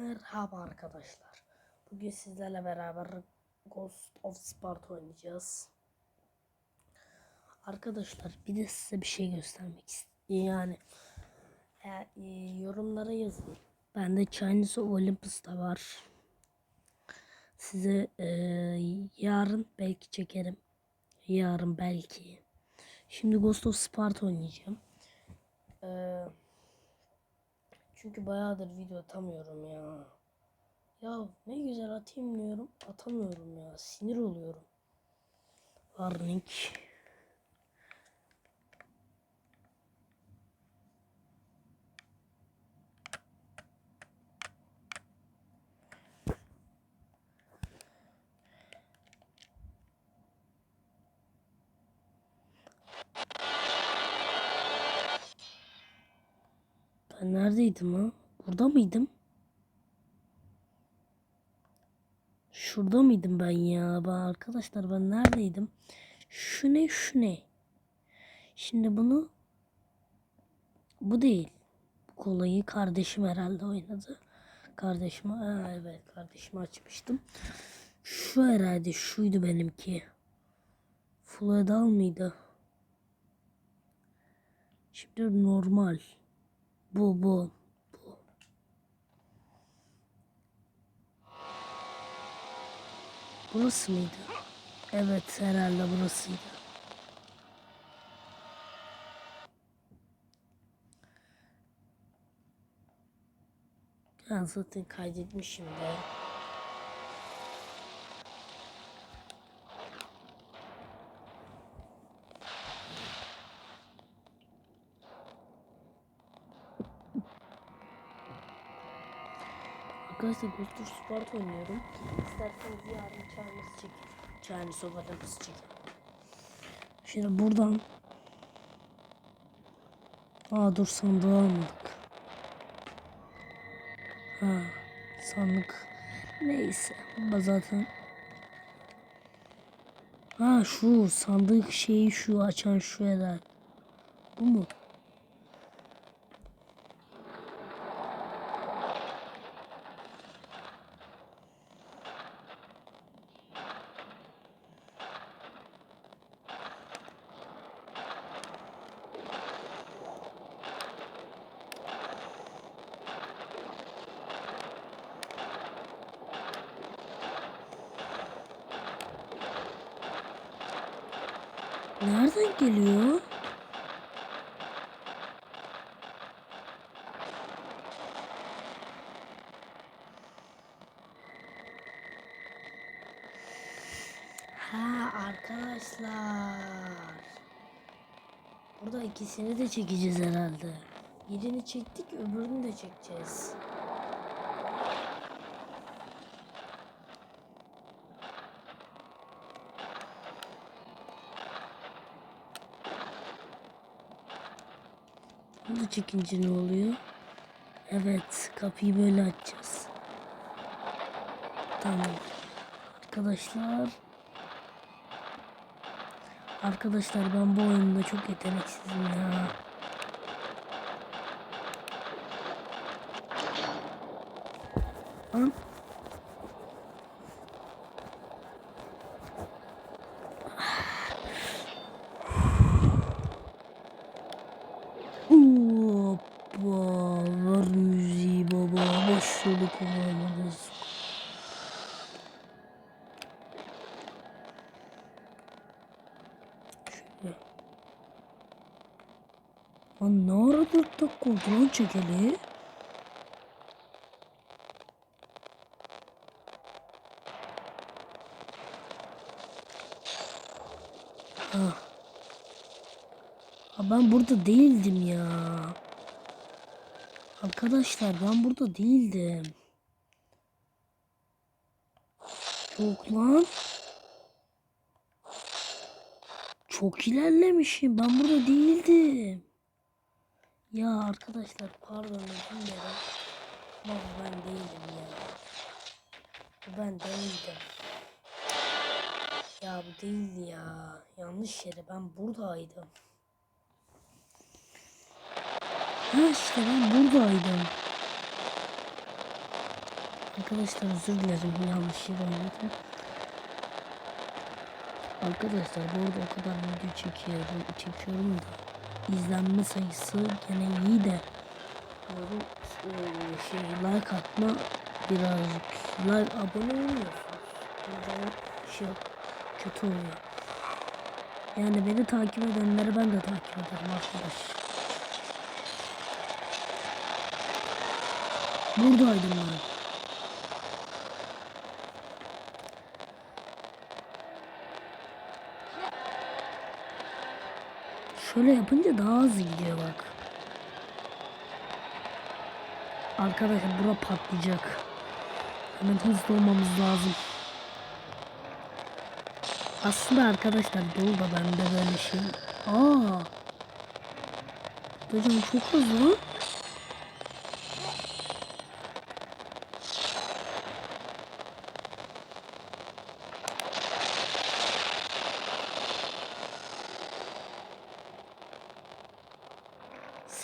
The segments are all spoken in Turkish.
Merhaba arkadaşlar. Bugün sizlerle beraber Ghost of Sparta oynayacağız. Arkadaşlar bir de size bir şey göstermek istiyorum. Yani e, e, yorumlara yazın. Bende Chinese Olympus'ta var. Size e, yarın belki çekerim. Yarın belki. Şimdi Ghost of Sparta oynayacağım. Eee çünkü bayağıdır video atamıyorum ya. Ya ne güzel atayım diyorum. Atamıyorum ya. Sinir oluyorum. Warning. Neredeydim ha? Burada mıydım? Şurada mıydım ben ya? Ben arkadaşlar ben neredeydim? Şu ne şu ne? Şimdi bunu bu değil. Bu kolayı kardeşim herhalde oynadı. Kardeşime evet kardeşime açmıştım. Şu herhalde şuydu benimki. Full mıydı? Şimdi normal. Bu bu. Bu. Burası mıydı? Evet herhalde burasıydı. Ben zaten kaydetmişim de. Arkadaşlar Ghost of Sparta oynuyorum. İsterseniz yarın çağrınızı çekin. Çağrınız sobalarınızı çekin. Şimdi buradan Aa dur sandığı almadık. Ha sandık. Neyse. Bu zaten Ha şu sandık şeyi şu açan şu herhalde. Bu mu? Nereden geliyor? Ha arkadaşlar. Burada ikisini de çekeceğiz herhalde. Birini çektik öbürünü de çekeceğiz. Bunu çekince ne oluyor? Evet kapıyı böyle açacağız. Tamam. Arkadaşlar. Arkadaşlar ben bu oyunda çok yeteneksizim ya. Lan. Oynarız. Şöyle. Lan ne ara dört dakika lan çekeli? Ah. Ha ben burada değildim ya. Arkadaşlar ben burada değildim. Yok lan. Çok ilerlemişim. Ben burada değildim. Ya arkadaşlar pardon özür dilerim. Ama ben değildim ya. Ben değildim. Ya bu değildi ya. Yanlış yere ben buradaydım. Ha işte ben buradaydım. Arkadaşlar özür dilerim yanlış yere oynadım. Arkadaşlar bu arada o kadar video çekiyorum, çekiyorum da izlenme sayısı gene iyi de eee, şey like atma birazcık like abone olmuyorsunuz. Zaman şey kötü oluyor. Yani beni takip edenleri ben de takip ederim arkadaş. Buradaydım ben. Şöyle yapınca daha hızlı gidiyor bak. Arkadaşlar bura patlayacak. Hemen hızlı olmamız lazım. Aslında arkadaşlar dolu da bende böyle şey. Aa. Hocam çok hızlı.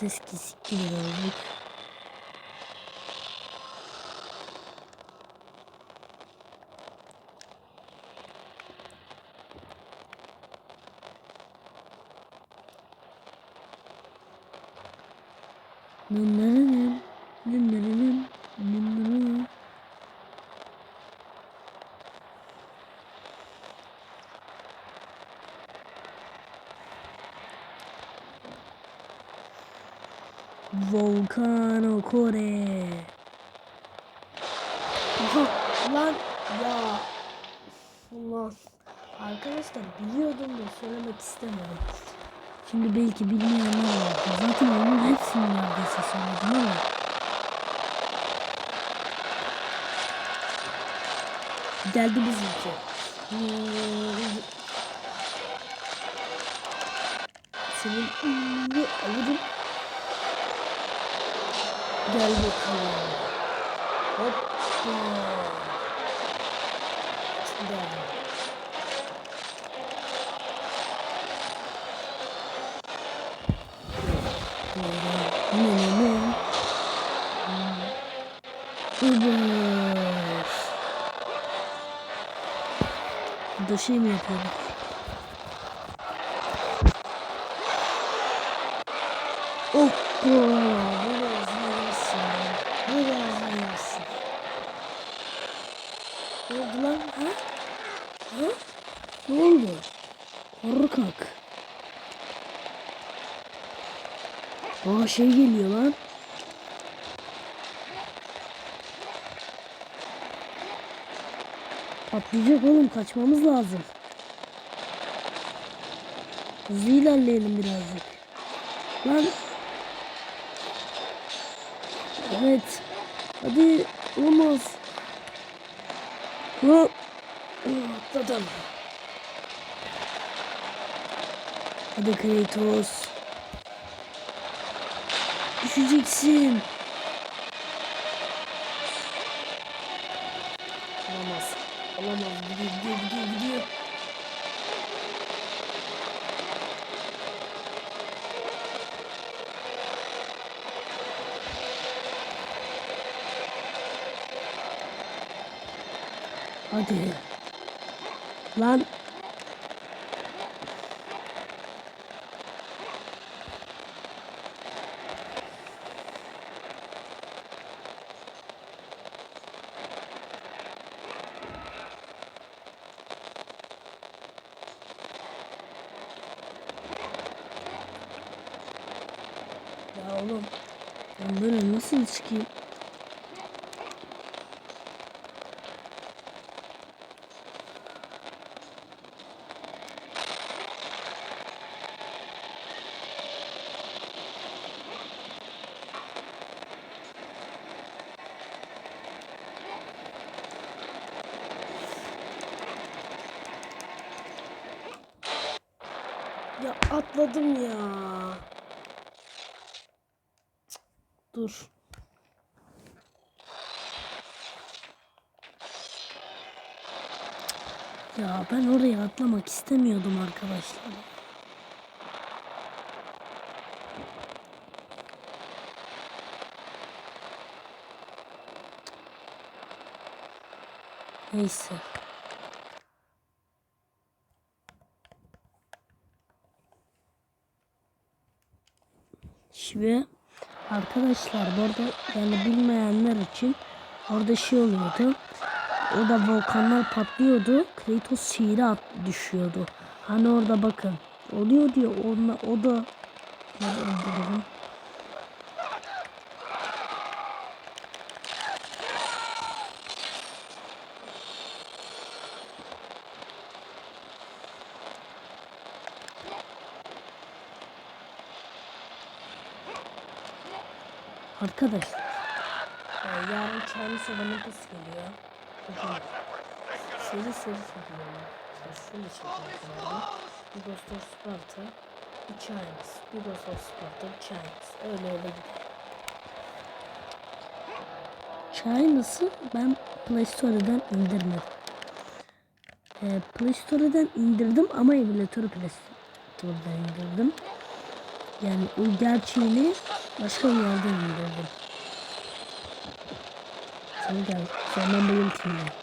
Ses kesik gibi olacak. Volcano Kore. Lan ya. Ulan. Arkadaşlar biliyordum da söylemek istemedim. Şimdi belki bilmeyenler vardır. Zaten onun hepsini neredeyse söyledim ama. Geldi bizimki. Senin ünlü alırım. Gel bakalım. Hoppa. Şurada. Ne ne ne? Uber. Burada şey mi yapıyorduk? Hoppa. Biraz yavaşsın. Biraz yavaşsın. Ne oldu lan? Ha? Ha? Ne oldu? Korkak. Aa şey geliyor lan. Patlayacak oğlum kaçmamız lazım. Hızlı ilerleyelim birazcık. Lan. Evet. Hadi olmaz. Hop. Atladım. Hadi Kratos. Düşeceksin. Olamaz. Olamaz. Gidiyor gidiyor gidiyor gidiyor. Hadi. Lan. Ya oğlum. Ben böyle nasıl çıkayım? Ya atladım ya. Cık, Dur. Ya ben oraya atlamak istemiyordum arkadaşlar. Neyse. Şimdi arkadaşlar burada yani bilmeyenler için orada şey oluyordu. Orada volkanlar patlıyordu. Kratos şehire at düşüyordu. Hani orada bakın. Oluyor diyor. Onunla, o da e, Yarın Chinese Olympics geliyor. Seri seri çekiyorum. Çekiyorum. Bir Ghost of Sparta, bir Chinese. Bir Ghost of Sparta, bir Chinese. Öyle öyle gidiyor. Chinese ben Play Store'dan indirmedim. Ee, Play Store'dan indirdim ama emülatörü Play Store'dan indirdim. Yani o gerçeğini başka bir yerden indirdim. Sen gel. Senden bayıltayım ya.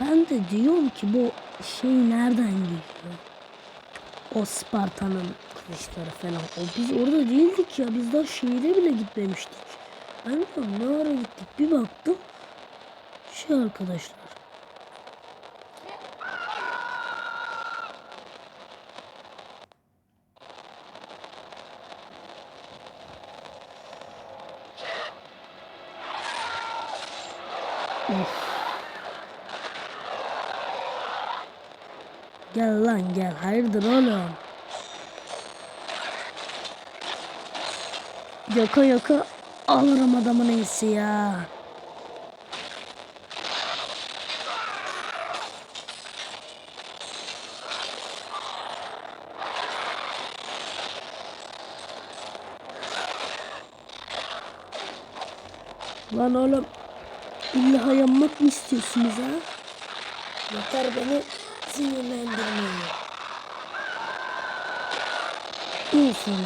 Ben de diyorum ki bu şey nereden geliyor? O Sparta'nın kılıçları falan. O biz orada değildik ya. Biz daha şehire bile gitmemiştik. Ben diyorum ne ara gittik. Bir baktım. Şey arkadaşlar. Of. Gel. Hayırdır oğlum? Yaka yaka alırım adamın iyisi ya. Lan oğlum illa yanmak mı istiyorsunuz ha? Yeter beni sinirlendirmeyin. İyi sana.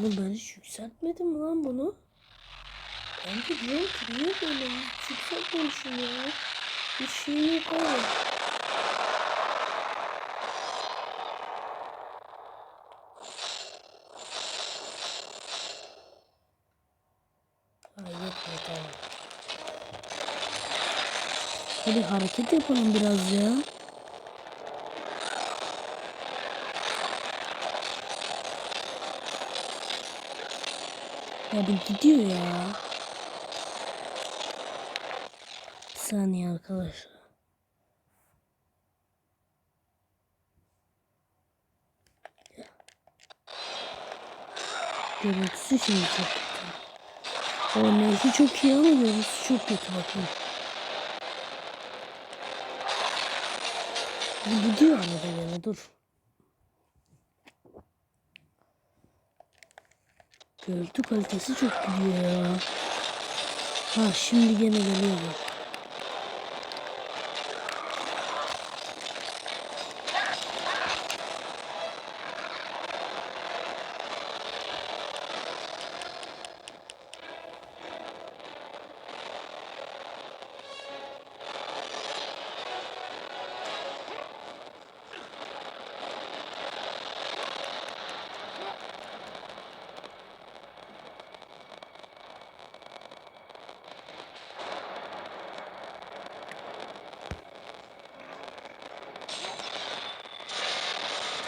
Oğlum ben hiç yükseltmedim lan bunu. Ben de diyorum ki niye böyle yükseltmemişim ya. Bir şey yok abi. Ay yetmiyor tamam. Hadi hareket yapalım biraz ya. Ya bir gidiyor ya. Bir saniye arkadaşlar. Görüntüsü şimdi çok kötü. Neyse çok iyi ama görüntüsü çok kötü bakın. Bu gidiyor ama da yani dur. Görüntü kalitesi çok gidiyor ya. Ha şimdi gene geliyor.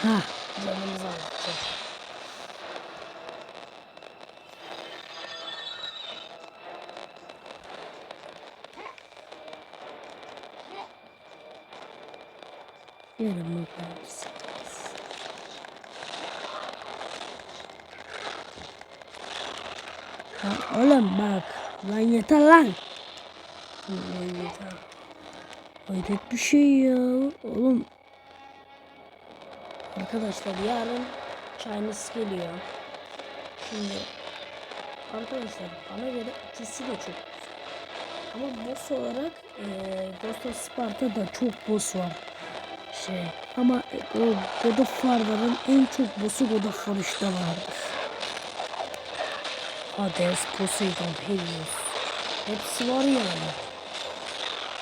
Ha canımız aldı. Yarın bakarız. Ha, oğlum bak. Lan yeter lan. Lan yeter. Hayret bir şey ya. Oğlum Arkadaşlar yarın Chinese geliyor. Şimdi arkadaşlar bana göre ikisi de çok. Ama boss olarak eee Ghost of Sparta'da çok boss var. Şey ama o God of War'ların en çok boss'u God of War 3'te vardır. Hades, Poseidon, Helios. Hepsi var yani.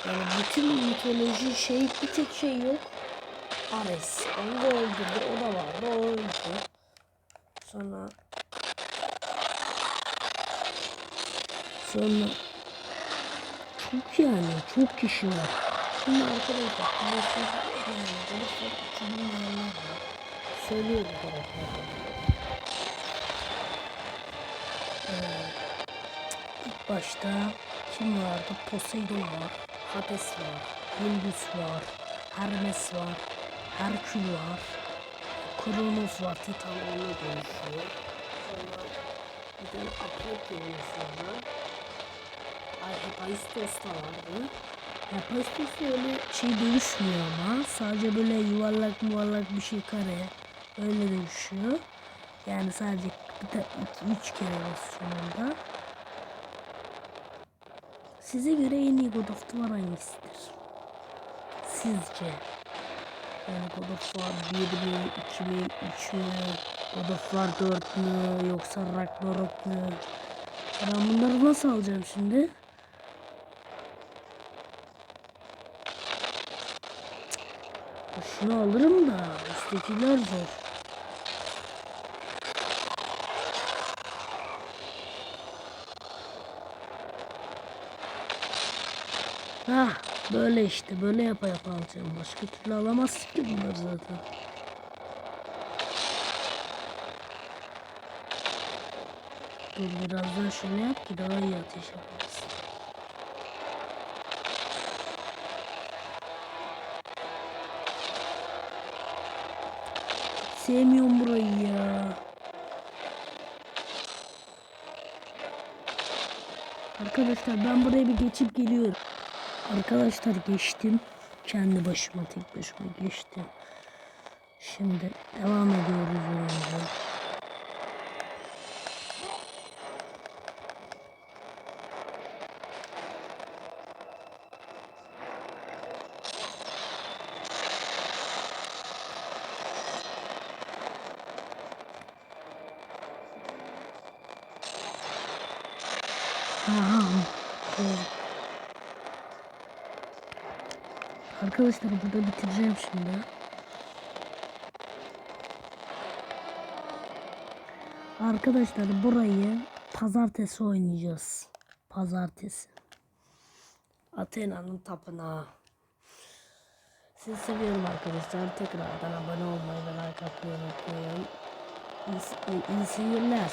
Yani bütün mitoloji şey bir tek şey yok. Ares. Onu da öldürdü. O da vardı. O öldü. Sonra Sonra çok yani çok kişi var. Şimdi arkadaşlar biliyorsunuz yani Galatasaray 2000 milyonlar var. Söylüyorum karakterleri. Ee, ilk başta kim vardı? Poseidon var. Hades var. Helios var. Hermes var. Herkül var. Kronos var. Titan onunla dönüşüyor. Sonra bir tane akrep geliyor sonra. Ay Hephaistos da vardı. Hephaistos öyle şey dönüşmüyor ama sadece böyle yuvarlak yuvarlak bir şey kare öyle dönüşüyor. Yani sadece bir de iki, üç kere sonunda. Size göre en iyi God of War hangisidir? Sizce? Yani God of War 1 mi, 2 mi, 3 mü? God of War 4 mü? Yoksa Ragnarok mu? Ben bunları nasıl alacağım şimdi? Şunu alırım da üsttekiler zor. Hah böyle işte böyle yapa yapa alacağım. Başka türlü alamazsın ki bunları zaten. Dur biraz daha şöyle yap ki daha iyi ateş yaparsın. Sevmiyorum burayı ya. Arkadaşlar ben buraya bir geçip geliyorum. Arkadaşlar geçtim. Kendi başıma tek başıma geçtim. Şimdi devam ediyoruz yolumuza. Aha. Evet. Arkadaşlar burada bitireceğim şimdi. Arkadaşlar burayı pazartesi oynayacağız. Pazartesi. Athena'nın tapınağı. Sizi seviyorum arkadaşlar. Tekrardan abone olmayı ve like atmayı unutmayın. İyi, iyi seyirler.